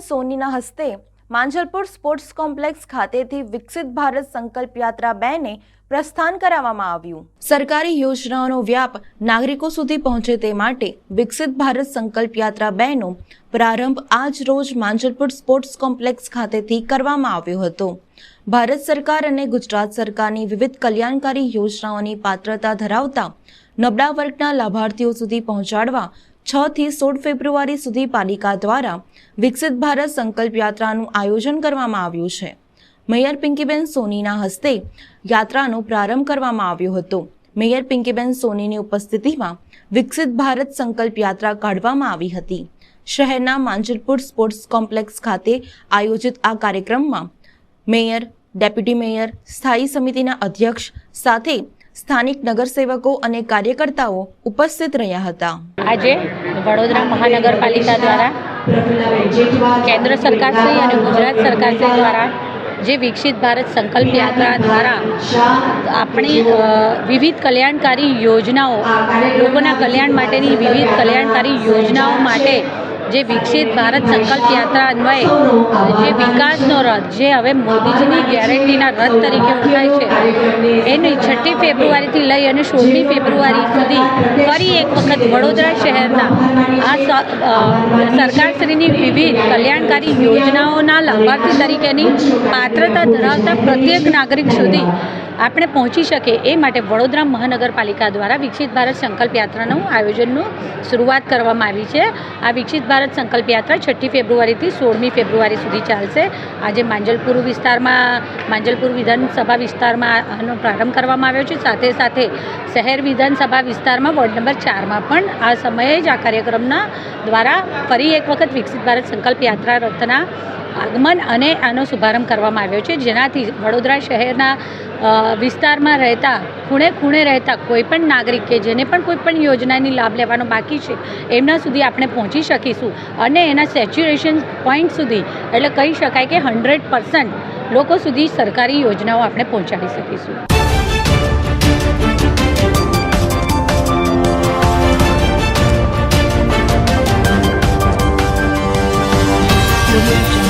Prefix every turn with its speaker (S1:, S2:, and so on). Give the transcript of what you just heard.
S1: સોનીના હસ્તે Manjalpur sports complex ખાતેથી વિકસિત ભારત સંકલ્પ યાત્રા બેને પ્રસ્થાન કરાવવામાં આવ્યું. સરકારી યોજનાઓનો વ્યાપ નાગરિકો સુધી પહોંચે તે માટે વિકસિત ભારત સંકલ્પ યાત્રા બેનો પ્રારંભ આજ રોજ માંજલપુર સ્પોર્ટ્સ કોમ્પ્લેક્સ ખાતેથી કરવામાં આવ્યો હતો. ભારત સરકાર અને ગુજરાત સરકારની વિવિધ કલ્યાણકારી યોજનાઓની પાત્રતા ધરાવતા નબળા વર્ગના લાભાર્થીઓ સુધી પહોંચાડવા છ થી સોળ ફેબ્રુઆરી સુધી પાલિકા દ્વારા વિકસિત ભારત સંકલ્પ યાત્રાનું આયોજન કરવામાં આવ્યું છે. મેયર પિંકીબેન સોનીના હસ્તે યાત્રાનો પ્રારંભ કરવામાં આવ્યો હતો. મેયર પિંકીબેન સોનીની ઉપસ્થિતિમાં વિકસિત ભારત સંકલ્પ યાત્રા કાઢવામાં આવી હતી. શહેરના માંજલપુર સ્પોર્ટ્સ કોમ્પ્લેક્સ ખાતે આયોજિત આ કાર્યક્રમમાં મેયર, ડેપ્યુટી મેયર, સ્થાયી સમિતિના અધ્યક્ષ સાથે સ્થાનિક નગરસેવકો અને કાર્યકર્તાઓ ઉપસ્થિત રહ્યા હતા.
S2: આજે વડોદરા મહાનગરપાલિકા દ્વારા કેન્દ્ર સરકારશ્રી અને ગુજરાત સરકારશ્રી દ્વારા જે વિકસિત ભારત સંકલ્પ યાત્રા દ્વારા આપણે વિવિધ કલ્યાણકારી યોજનાઓ, લોકોના કલ્યાણ માટેની વિવિધ કલ્યાણકારી યોજનાઓ માટે જે વિકસિત ભારત સંકલ્પ યાત્રા અન્વયે જે વિકાસનો રથ જે હવે મોદીજીની ગેરંટીના રથ તરીકે ઓળખાય છે, એની છઠ્ઠી ફેબ્રુઆરીથી લઈ અને સોળમી ફેબ્રુઆરી સુધી ફરી એક વખત વડોદરા શહેરના આ સરકારશ્રીની વિવિધ કલ્યાણકારી યોજનાઓના લાભાર્થી તરીકેની પાત્રતા ધરાવતા પ્રત્યેક નાગરિક સુધી આપણે પહોંચી શકે એ માટે વડોદરા મહાનગરપાલિકા દ્વારા વિકસિત ભારત સંકલ્પ યાત્રાનું આયોજનનું શરૂઆત કરવામાં આવી છે. આ વિકસિત ભારત સંકલ્પ યાત્રા છઠ્ઠી ફેબ્રુઆરીથી સોળમી ફેબ્રુઆરી સુધી ચાલશે. આજે માંજલપુર વિસ્તારમાં, માંજલપુર વિધાનસભા વિસ્તારમાં આનો પ્રારંભ કરવામાં આવ્યો છે. સાથે સાથે શહેર વિધાનસભા વિસ્તારમાં વોર્ડ નંબર ચારમાં પણ આ સમયે જ આ કાર્યક્રમના દ્વારા ફરી એક વખત વિકસિત ભારત સંકલ્પ યાત્રા રથના આગમન અને આનો શુભારંભ કરવામાં આવ્યો છે. જેનાથી વડોદરા શહેરના વિસ્તારમાં રહેતા, ખૂણે ખૂણે રહેતા કોઈપણ નાગરિક કે જેને પણ કોઈપણ યોજનાની લાભ લેવાનો બાકી છે, એમના સુધી આપણે પહોંચી શકીશું. અને એના સેચ્યુરેશન પોઈન્ટ સુધી, એટલે કહી શકાય કે હંડ્રેડ પર્સન્ટ લોકો સુધી સરકારી યોજનાઓ આપણે પહોંચાડી શકીશું. Thank you.